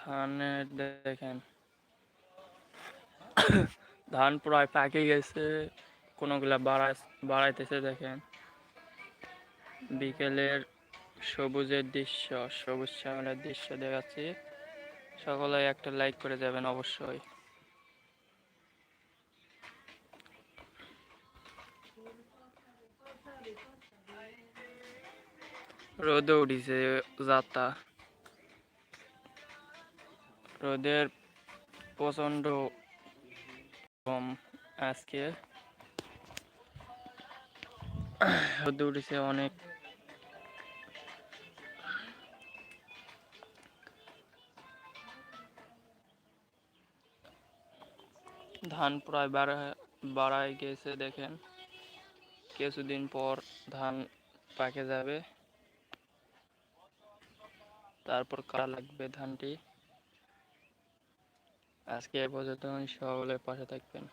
ধানের দেখেন। ধান প্রায় পাকে গেছে, কোনোগুলা বাড়ায় বাড়াইতেছে, দেখেন। বিকেলের সবুজের দৃশ্য, সবুজ শ্যামলের দৃশ্য দেখাচ্ছি। সকলে একটা লাইক করে যাবেন অবশ্যই। রোদে উঠিছে যাত্রা। রোদের প্রচণ্ড কম আজকে। রোদে উঠেছে অনেক। ধান প্রায় বাড়ায় গেছে, দেখেন। কিছুদিন পর ধান পাকে যাবে। তারপর কারা লাগবে ধানটি। আজকে এ পর্যন্ত সকলের পাশে থাকবেন।